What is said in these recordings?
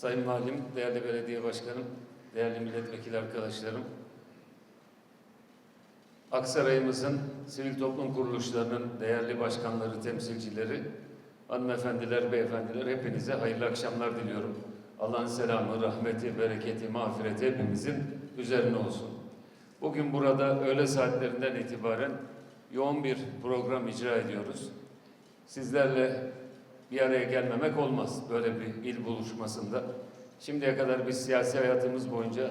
Sayın Valim, değerli belediye başkanım, değerli milletvekili arkadaşlarım, Aksaray'ımızın sivil toplum kuruluşlarının değerli başkanları, temsilcileri, hanımefendiler, beyefendiler hepinize hayırlı akşamlar diliyorum. Allah'ın selamı, rahmeti, bereketi, mağfireti hepimizin üzerine olsun. Bugün burada öğle saatlerinden itibaren yoğun bir program icra ediyoruz. Sizlerle bir araya gelmemek olmaz böyle bir il buluşmasında. Şimdiye kadar biz siyasi hayatımız boyunca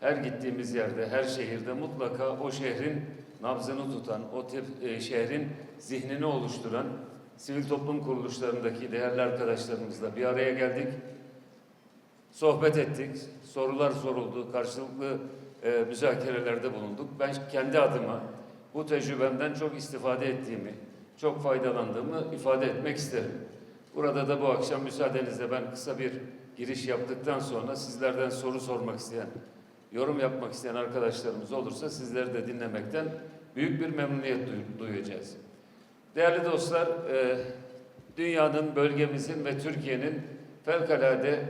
her gittiğimiz yerde, her şehirde mutlaka o şehrin nabzını tutan, o tip, e, şehrin zihnini oluşturan sivil toplum kuruluşlarındaki değerli arkadaşlarımızla bir araya geldik. Sohbet ettik, sorular soruldu, karşılıklı e, müzakerelerde bulunduk. Ben kendi adıma bu tecrübemden çok istifade ettiğimi, çok faydalandığımı ifade etmek isterim. Burada da bu akşam müsaadenizle ben kısa bir giriş yaptıktan sonra sizlerden soru sormak isteyen, yorum yapmak isteyen arkadaşlarımız olursa sizleri de dinlemekten büyük bir memnuniyet duy- duyacağız. Değerli dostlar, e, dünyanın, bölgemizin ve Türkiye'nin fevkalade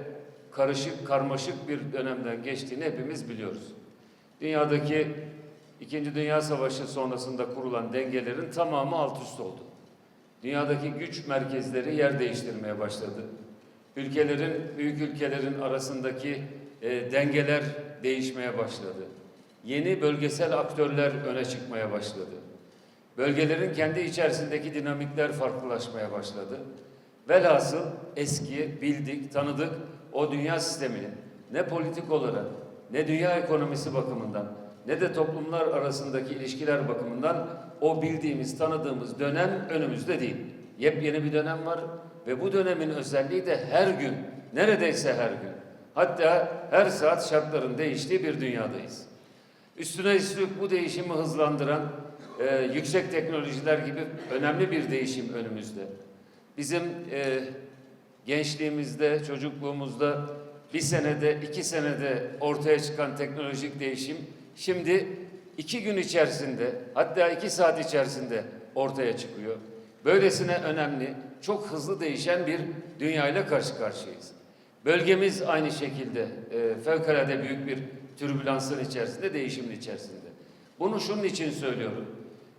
karışık, karmaşık bir dönemden geçtiğini hepimiz biliyoruz. Dünyadaki İkinci Dünya Savaşı sonrasında kurulan dengelerin tamamı alt üst oldu. Dünyadaki güç merkezleri yer değiştirmeye başladı. Ülkelerin, büyük ülkelerin arasındaki e, dengeler değişmeye başladı. Yeni bölgesel aktörler öne çıkmaya başladı. Bölgelerin kendi içerisindeki dinamikler farklılaşmaya başladı. Velhasıl eski, bildik, tanıdık o dünya sisteminin ne politik olarak ne dünya ekonomisi bakımından ne de toplumlar arasındaki ilişkiler bakımından o bildiğimiz, tanıdığımız dönem önümüzde değil. Yepyeni bir dönem var ve bu dönemin özelliği de her gün, neredeyse her gün, hatta her saat şartların değiştiği bir dünyadayız. Üstüne üstlük bu değişimi hızlandıran e, yüksek teknolojiler gibi önemli bir değişim önümüzde. Bizim e, gençliğimizde, çocukluğumuzda bir senede, iki senede ortaya çıkan teknolojik değişim şimdi iki gün içerisinde hatta iki saat içerisinde ortaya çıkıyor. Böylesine önemli, çok hızlı değişen bir dünyayla karşı karşıyayız. Bölgemiz aynı şekilde e, fevkalade büyük bir türbülansın içerisinde, değişimin içerisinde. Bunu şunun için söylüyorum.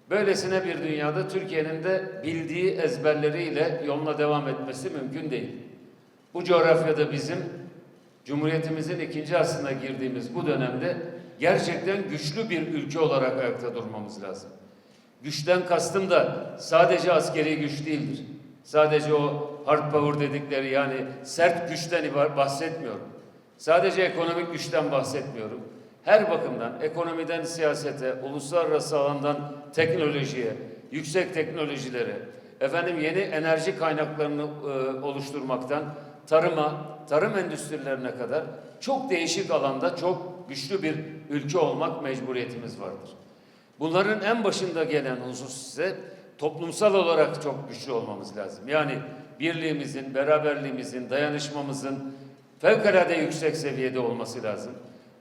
Böylesine bir dünyada Türkiye'nin de bildiği ezberleriyle yoluna devam etmesi mümkün değil. Bu coğrafyada bizim Cumhuriyetimizin ikinci asrına girdiğimiz bu dönemde gerçekten güçlü bir ülke olarak ayakta durmamız lazım. Güçten kastım da sadece askeri güç değildir. Sadece o hard power dedikleri yani sert güçten bahsetmiyorum. Sadece ekonomik güçten bahsetmiyorum. Her bakımdan ekonomiden siyasete, uluslararası alandan teknolojiye, yüksek teknolojilere, efendim yeni enerji kaynaklarını e, oluşturmaktan tarıma, tarım endüstrilerine kadar çok değişik alanda çok güçlü bir ülke olmak mecburiyetimiz vardır. Bunların en başında gelen husus ise toplumsal olarak çok güçlü olmamız lazım. Yani birliğimizin, beraberliğimizin, dayanışmamızın fevkalade yüksek seviyede olması lazım.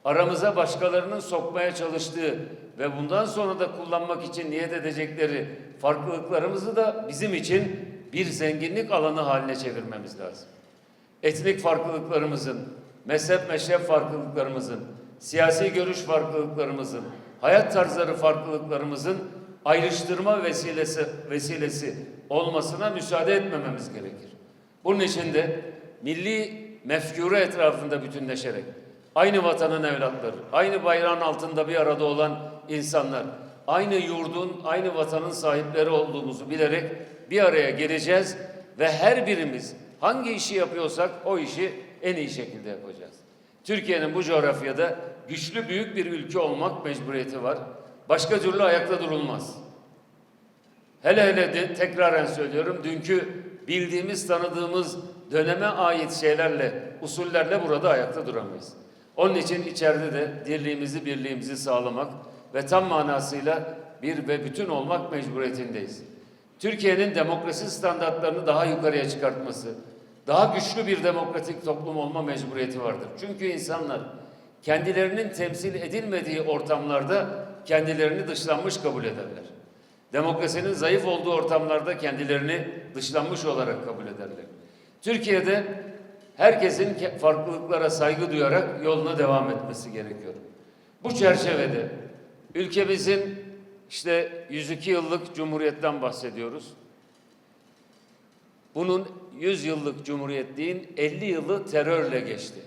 Aramıza başkalarının sokmaya çalıştığı ve bundan sonra da kullanmak için niyet edecekleri farklılıklarımızı da bizim için bir zenginlik alanı haline çevirmemiz lazım. Etnik farklılıklarımızın, mezhep meşrep farklılıklarımızın, siyasi görüş farklılıklarımızın, hayat tarzları farklılıklarımızın ayrıştırma vesilesi vesilesi olmasına müsaade etmememiz gerekir. Bunun için de milli mefkure etrafında bütünleşerek aynı vatanın evlatları, aynı bayrağın altında bir arada olan insanlar, aynı yurdun, aynı vatanın sahipleri olduğumuzu bilerek bir araya geleceğiz ve her birimiz hangi işi yapıyorsak o işi en iyi şekilde yapacağız. Türkiye'nin bu coğrafyada güçlü büyük bir ülke olmak mecburiyeti var. Başka türlü ayakta durulmaz. Hele hele de tekraren söylüyorum dünkü bildiğimiz tanıdığımız döneme ait şeylerle usullerle burada ayakta duramayız. Onun için içeride de dirliğimizi birliğimizi sağlamak ve tam manasıyla bir ve bütün olmak mecburiyetindeyiz. Türkiye'nin demokrasi standartlarını daha yukarıya çıkartması, daha güçlü bir demokratik toplum olma mecburiyeti vardır. Çünkü insanlar kendilerinin temsil edilmediği ortamlarda kendilerini dışlanmış kabul ederler. Demokrasinin zayıf olduğu ortamlarda kendilerini dışlanmış olarak kabul ederler. Türkiye'de herkesin ke- farklılıklara saygı duyarak yoluna devam etmesi gerekiyor. Bu çerçevede ülkemizin işte 102 yıllık cumhuriyetten bahsediyoruz. Bunun 100 yıllık cumhuriyetliğin 50 yılı terörle geçti.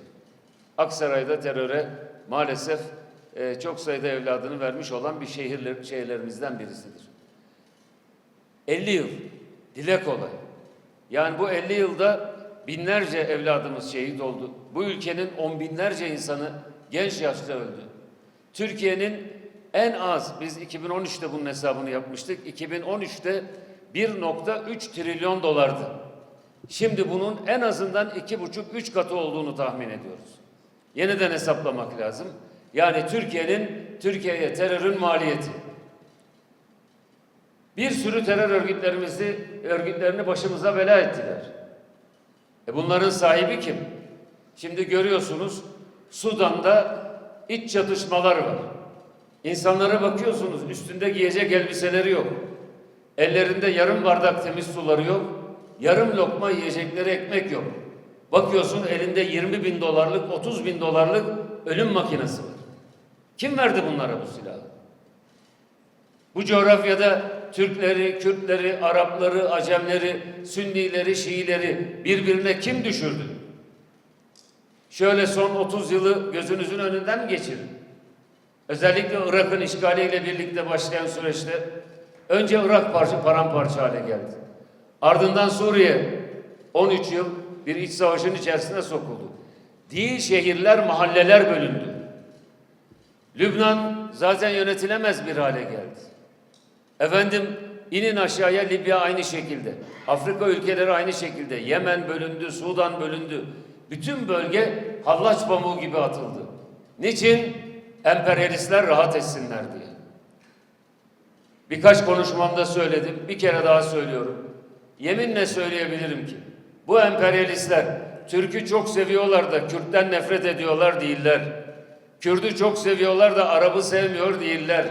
Aksaray'da teröre maalesef e, çok sayıda evladını vermiş olan bir şehirler, şehirlerimizden birisidir. 50 yıl, dile kolay. Yani bu 50 yılda binlerce evladımız şehit oldu. Bu ülkenin on binlerce insanı genç yaşta öldü. Türkiye'nin en az, biz 2013'te bunun hesabını yapmıştık. 2013'te 1.3 trilyon dolardı. Şimdi bunun en azından iki buçuk, üç katı olduğunu tahmin ediyoruz. Yeniden hesaplamak lazım. Yani Türkiye'nin, Türkiye'ye terörün maliyeti. Bir sürü terör örgütlerimizi, örgütlerini başımıza bela ettiler. E bunların sahibi kim? Şimdi görüyorsunuz Sudan'da iç çatışmalar var. İnsanlara bakıyorsunuz üstünde giyecek elbiseleri yok. Ellerinde yarım bardak temiz suları yok. Yarım lokma yiyecekleri ekmek yok. Bakıyorsun elinde 20 bin dolarlık, 30 bin dolarlık ölüm makinesi var. Kim verdi bunlara bu silahı? Bu coğrafyada Türkleri, Kürtleri, Arapları, Acemleri, Sünnileri, Şiileri birbirine kim düşürdü? Şöyle son 30 yılı gözünüzün önünden geçirin. Özellikle Irak'ın işgaliyle birlikte başlayan süreçte önce Irak parça, paramparça hale geldi. Ardından Suriye 13 yıl bir iç savaşın içerisine sokuldu. Değil şehirler, mahalleler bölündü. Lübnan zaten yönetilemez bir hale geldi. Efendim inin aşağıya Libya aynı şekilde. Afrika ülkeleri aynı şekilde. Yemen bölündü, Sudan bölündü. Bütün bölge hallaç pamuğu gibi atıldı. Niçin? Emperyalistler rahat etsinler diye. Birkaç konuşmamda söyledim, bir kere daha söylüyorum. Yeminle söyleyebilirim ki bu emperyalistler Türk'ü çok seviyorlar da Kürt'ten nefret ediyorlar değiller. Kürt'ü çok seviyorlar da Arap'ı sevmiyor değiller.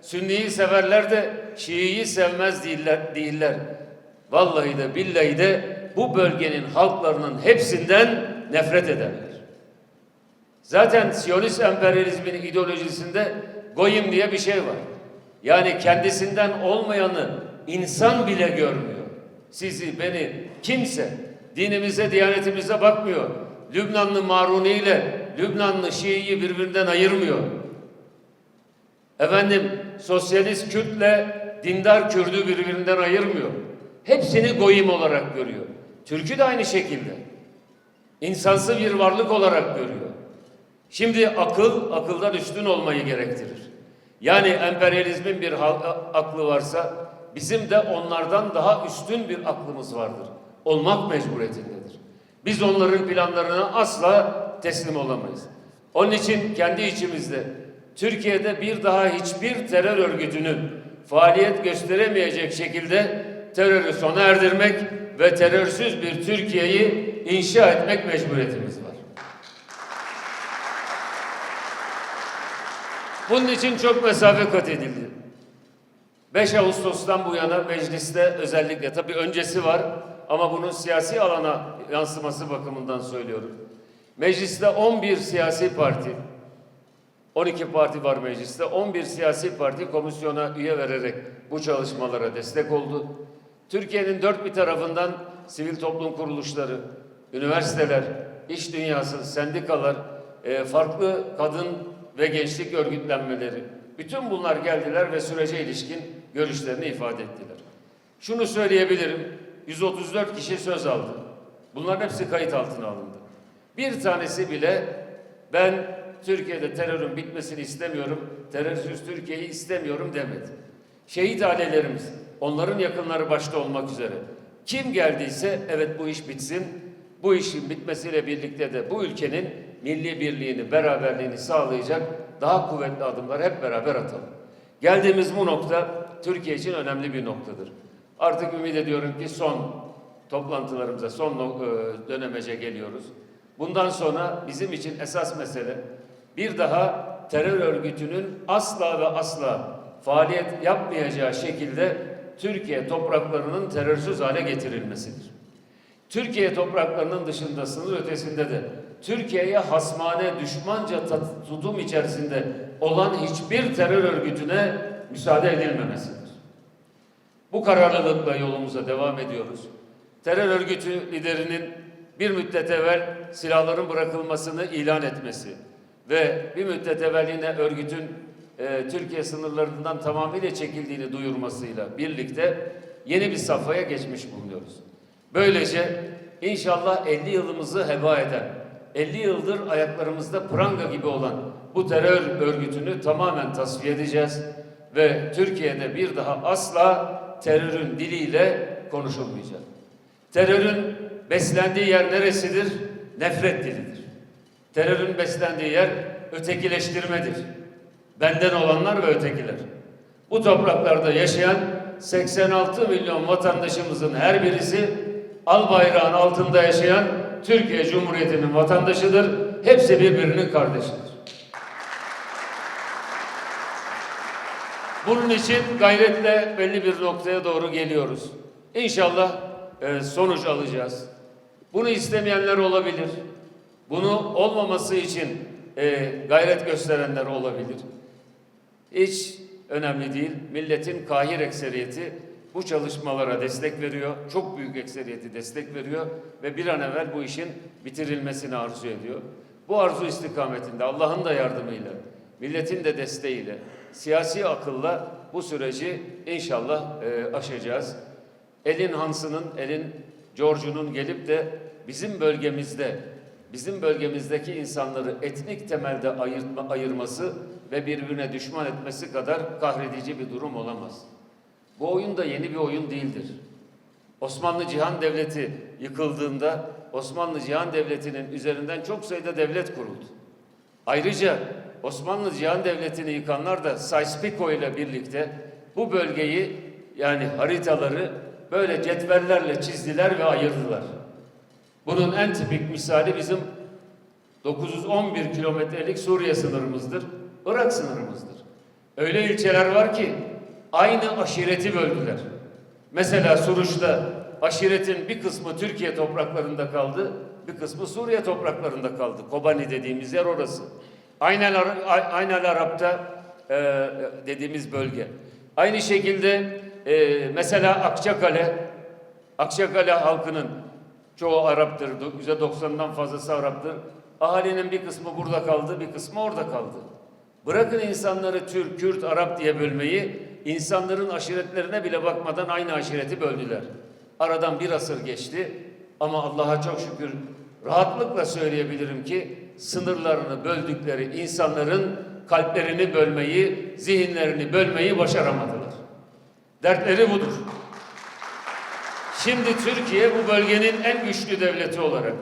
Sünniyi severler de Şii'yi sevmez değiller, değiller. Vallahi de billahi de bu bölgenin halklarının hepsinden nefret ederler. Zaten Siyonist emperyalizmin ideolojisinde goyim diye bir şey var. Yani kendisinden olmayanı insan bile görmüyor. Sizi, beni, kimse dinimize, diyanetimize bakmıyor. Lübnanlı Maruni ile Lübnanlı Şii'yi birbirinden ayırmıyor. Efendim sosyalist Kürt'le dindar Kürd'ü birbirinden ayırmıyor. Hepsini goyim olarak görüyor. Türk'ü de aynı şekilde. İnsansı bir varlık olarak görüyor. Şimdi akıl, akıldan üstün olmayı gerektirir. Yani emperyalizmin bir aklı varsa bizim de onlardan daha üstün bir aklımız vardır. Olmak mecburiyetindedir. Biz onların planlarına asla teslim olamayız. Onun için kendi içimizde Türkiye'de bir daha hiçbir terör örgütünün faaliyet gösteremeyecek şekilde terörü sona erdirmek ve terörsüz bir Türkiye'yi inşa etmek mecburiyetimiz var. Bunun için çok mesafe kat edildi. 5 Ağustos'tan bu yana mecliste özellikle tabii öncesi var ama bunun siyasi alana yansıması bakımından söylüyorum. Mecliste 11 siyasi parti 12 parti var mecliste. 11 siyasi parti komisyona üye vererek bu çalışmalara destek oldu. Türkiye'nin dört bir tarafından sivil toplum kuruluşları, üniversiteler, iş dünyası, sendikalar, e, farklı kadın ve gençlik örgütlenmeleri, bütün bunlar geldiler ve sürece ilişkin görüşlerini ifade ettiler. Şunu söyleyebilirim, 134 kişi söz aldı. Bunların hepsi kayıt altına alındı. Bir tanesi bile ben Türkiye'de terörün bitmesini istemiyorum, terörsüz Türkiye'yi istemiyorum demedi. Şehit ailelerimiz, onların yakınları başta olmak üzere. Kim geldiyse evet bu iş bitsin, bu işin bitmesiyle birlikte de bu ülkenin milli birliğini, beraberliğini sağlayacak daha kuvvetli adımlar hep beraber atalım. Geldiğimiz bu nokta Türkiye için önemli bir noktadır. Artık ümit ediyorum ki son toplantılarımıza, son e, dönemece geliyoruz. Bundan sonra bizim için esas mesele bir daha terör örgütünün asla ve asla faaliyet yapmayacağı şekilde Türkiye topraklarının terörsüz hale getirilmesidir. Türkiye topraklarının dışında, sınır ötesinde de Türkiye'ye hasmane, düşmanca tutum içerisinde olan hiçbir terör örgütüne müsaade edilmemesidir. Bu kararlılıkla yolumuza devam ediyoruz. Terör örgütü liderinin bir müddet evvel silahların bırakılmasını ilan etmesi ve bir müddet evvel yine örgütün e, Türkiye sınırlarından tamamıyla çekildiğini duyurmasıyla birlikte yeni bir safhaya geçmiş bulunuyoruz. Böylece inşallah 50 yılımızı heba eden, 50 yıldır ayaklarımızda pranga gibi olan bu terör örgütünü tamamen tasfiye edeceğiz ve Türkiye'de bir daha asla terörün diliyle konuşulmayacak. Terörün beslendiği yer neresidir? Nefret dilidir. Terörün beslendiği yer ötekileştirmedir. Benden olanlar ve ötekiler. Bu topraklarda yaşayan 86 milyon vatandaşımızın her birisi al bayrağın altında yaşayan Türkiye Cumhuriyeti'nin vatandaşıdır. Hepsi birbirinin kardeşidir. Bunun için gayretle belli bir noktaya doğru geliyoruz. İnşallah e, sonuç alacağız. Bunu istemeyenler olabilir. Bunu olmaması için e, gayret gösterenler olabilir. Hiç önemli değil. Milletin kahir ekseriyeti bu çalışmalara destek veriyor. Çok büyük ekseriyeti destek veriyor ve bir an evvel bu işin bitirilmesini arzu ediyor. Bu arzu istikametinde Allah'ın da yardımıyla, milletin de desteğiyle, siyasi akılla bu süreci inşallah e, aşacağız. Elin Hansı'nın, elin George'unun gelip de bizim bölgemizde, bizim bölgemizdeki insanları etnik temelde ayırtma, ayırması ve birbirine düşman etmesi kadar kahredici bir durum olamaz. Bu oyun da yeni bir oyun değildir. Osmanlı Cihan Devleti yıkıldığında Osmanlı Cihan Devleti'nin üzerinden çok sayıda devlet kuruldu. Ayrıca Osmanlı Cihan Devleti'ni yıkanlar da Sykes-Picot ile birlikte bu bölgeyi yani haritaları böyle cetvellerle çizdiler ve ayırdılar. Bunun en tipik misali bizim 911 kilometrelik Suriye sınırımızdır, Irak sınırımızdır. Öyle ilçeler var ki aynı aşireti böldüler. Mesela Suruç'ta aşiretin bir kısmı Türkiye topraklarında kaldı, bir kısmı Suriye topraklarında kaldı. Kobani dediğimiz yer orası. Aynel, Aynel Arap'ta e, dediğimiz bölge. Aynı şekilde e, mesela Akçakale, Akçakale halkının çoğu Arap'tır, %90'dan fazlası Arap'tır. Ahalinin bir kısmı burada kaldı, bir kısmı orada kaldı. Bırakın insanları Türk, Kürt, Arap diye bölmeyi, insanların aşiretlerine bile bakmadan aynı aşireti böldüler. Aradan bir asır geçti ama Allah'a çok şükür rahatlıkla söyleyebilirim ki sınırlarını böldükleri insanların kalplerini bölmeyi, zihinlerini bölmeyi başaramadılar. Dertleri budur. Şimdi Türkiye bu bölgenin en güçlü devleti olarak,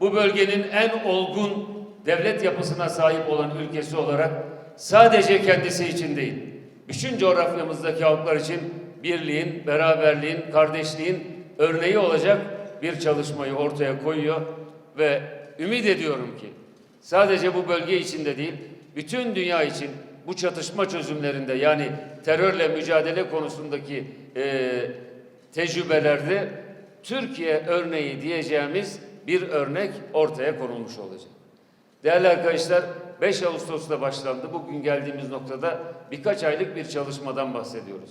bu bölgenin en olgun devlet yapısına sahip olan ülkesi olarak sadece kendisi için değil, bütün coğrafyamızdaki halklar için birliğin, beraberliğin, kardeşliğin örneği olacak bir çalışmayı ortaya koyuyor ve ümit ediyorum ki sadece bu bölge içinde değil, bütün dünya için bu çatışma çözümlerinde yani terörle mücadele konusundaki eee tecrübelerde Türkiye örneği diyeceğimiz bir örnek ortaya konulmuş olacak. Değerli arkadaşlar 5 Ağustos'ta başlandı. Bugün geldiğimiz noktada birkaç aylık bir çalışmadan bahsediyoruz.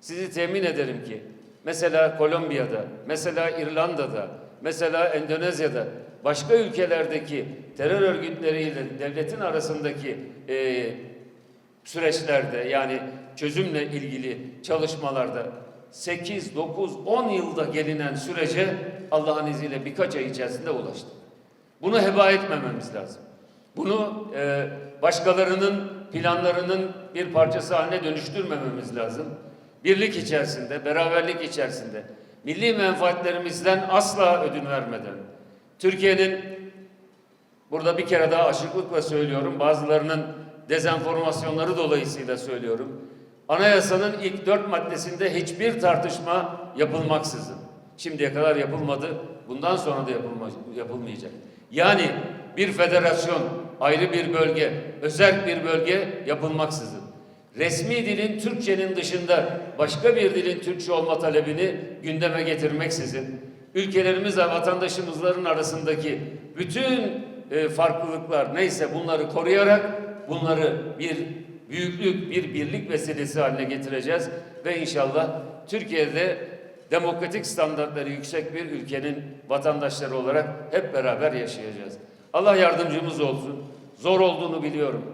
Sizi temin ederim ki mesela Kolombiya'da, mesela İrlanda'da, mesela Endonezya'da başka ülkelerdeki terör örgütleriyle devletin arasındaki eee süreçlerde yani çözümle ilgili çalışmalarda 8, 9, 10 yılda gelinen sürece Allah'ın izniyle birkaç ay içerisinde ulaştık. Bunu heba etmememiz lazım. Bunu e, başkalarının planlarının bir parçası haline dönüştürmememiz lazım. Birlik içerisinde, beraberlik içerisinde, milli menfaatlerimizden asla ödün vermeden, Türkiye'nin Burada bir kere daha açıklıkla söylüyorum. Bazılarının dezenformasyonları dolayısıyla söylüyorum. Anayasanın ilk dört maddesinde hiçbir tartışma yapılmaksızın. Şimdiye kadar yapılmadı. Bundan sonra da yapılma, yapılmayacak. Yani bir federasyon, ayrı bir bölge, özel bir bölge yapılmaksızın. Resmi dilin Türkçenin dışında başka bir dilin Türkçe olma talebini gündeme getirmeksizin ülkelerimiz ve vatandaşımızların arasındaki bütün e, farklılıklar neyse bunları koruyarak bunları bir büyüklük, bir birlik vesilesi haline getireceğiz ve inşallah Türkiye'de demokratik standartları yüksek bir ülkenin vatandaşları olarak hep beraber yaşayacağız. Allah yardımcımız olsun. Zor olduğunu biliyorum.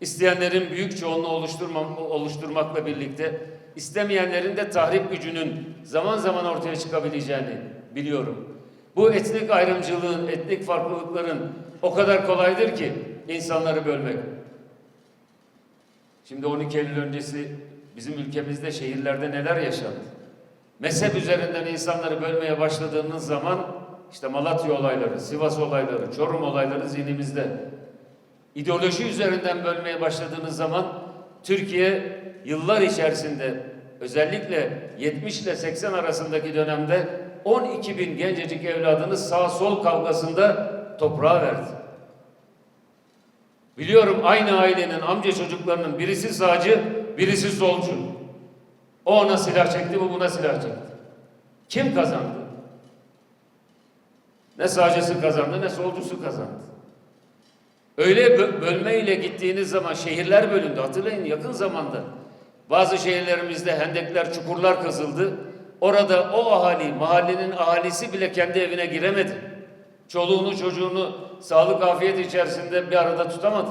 İsteyenlerin büyük çoğunluğu oluşturmam, oluşturmakla birlikte istemeyenlerin de tahrip gücünün zaman zaman ortaya çıkabileceğini biliyorum. Bu etnik ayrımcılığın, etnik farklılıkların o kadar kolaydır ki insanları bölmek. Şimdi 12 Eylül öncesi bizim ülkemizde şehirlerde neler yaşandı? Mezhep üzerinden insanları bölmeye başladığınız zaman işte Malatya olayları, Sivas olayları, Çorum olayları zihnimizde. İdeoloji üzerinden bölmeye başladığınız zaman Türkiye yıllar içerisinde özellikle 70 ile 80 arasındaki dönemde 12 bin gencecik evladını sağ sol kavgasında toprağa verdi. Biliyorum aynı ailenin amca çocuklarının birisi sağcı, birisi solcu. O ona silah çekti, bu buna silah çekti. Kim kazandı? Ne sağcısı kazandı, ne solcusu kazandı. Öyle bö- bölmeyle gittiğiniz zaman şehirler bölündü. Hatırlayın yakın zamanda. Bazı şehirlerimizde hendekler, çukurlar kazıldı. Orada o ahali, mahallenin ahalisi bile kendi evine giremedi. Çoluğunu çocuğunu sağlık afiyet içerisinde bir arada tutamadı.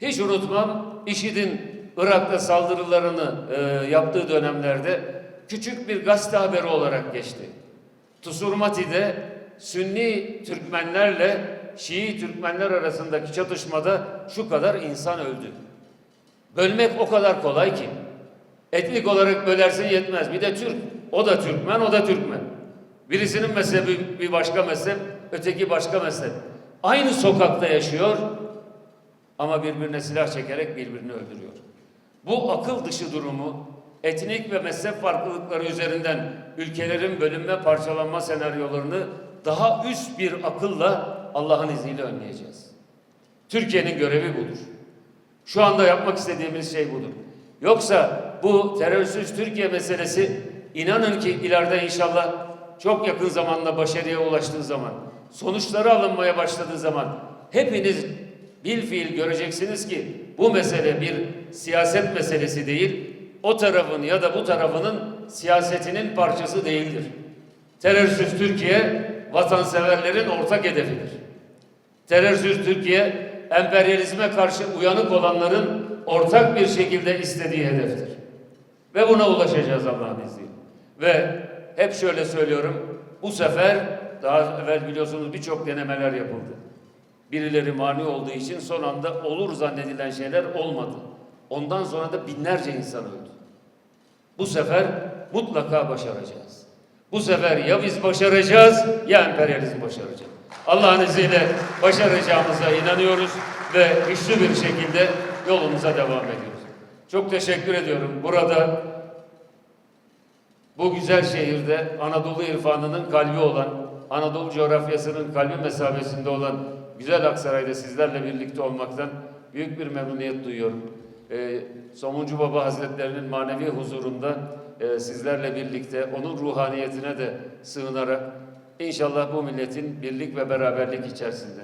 Hiç unutmam IŞİD'in Irak'ta saldırılarını e, yaptığı dönemlerde küçük bir gazete haberi olarak geçti. Tusurmati'de Sünni Türkmenlerle Şii Türkmenler arasındaki çatışmada şu kadar insan öldü. Bölmek o kadar kolay ki. Etnik olarak bölersin yetmez. Bir de Türk. O da Türkmen, o da Türkmen. Birisinin mezhebi bir başka mezhep, öteki başka mezhep. Aynı sokakta yaşıyor ama birbirine silah çekerek birbirini öldürüyor. Bu akıl dışı durumu etnik ve mezhep farklılıkları üzerinden ülkelerin bölünme parçalanma senaryolarını daha üst bir akılla Allah'ın izniyle önleyeceğiz. Türkiye'nin görevi budur. Şu anda yapmak istediğimiz şey budur. Yoksa bu terörsüz Türkiye meselesi inanın ki ileride inşallah çok yakın zamanda başarıya ulaştığı zaman, sonuçları alınmaya başladığı zaman hepiniz bil fiil göreceksiniz ki bu mesele bir siyaset meselesi değil, o tarafın ya da bu tarafının siyasetinin parçası değildir. Terörsüz Türkiye vatanseverlerin ortak hedefidir. Terörsüz Türkiye emperyalizme karşı uyanık olanların ortak bir şekilde istediği hedeftir. Ve buna ulaşacağız Allah'ın izniyle. Ve hep şöyle söylüyorum. Bu sefer daha evvel biliyorsunuz birçok denemeler yapıldı. Birileri mani olduğu için son anda olur zannedilen şeyler olmadı. Ondan sonra da binlerce insan öldü. Bu sefer mutlaka başaracağız. Bu sefer ya biz başaracağız ya emperyalizm başaracak. Allah'ın izniyle başaracağımıza inanıyoruz ve güçlü bir şekilde yolumuza devam ediyoruz. Çok teşekkür ediyorum. Burada bu güzel şehirde Anadolu irfanının kalbi olan, Anadolu coğrafyasının kalbi mesabesinde olan güzel Aksaray'da sizlerle birlikte olmaktan büyük bir memnuniyet duyuyorum. Ee, Somuncu Baba Hazretlerinin manevi huzurunda e, sizlerle birlikte onun ruhaniyetine de sığınarak inşallah bu milletin birlik ve beraberlik içerisinde,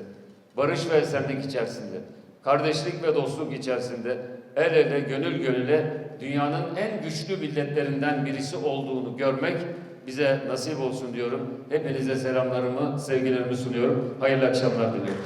barış ve esenlik içerisinde, kardeşlik ve dostluk içerisinde el ele, gönül gönüle dünyanın en güçlü milletlerinden birisi olduğunu görmek bize nasip olsun diyorum. Hepinize selamlarımı, sevgilerimi sunuyorum. Hayırlı akşamlar diliyorum.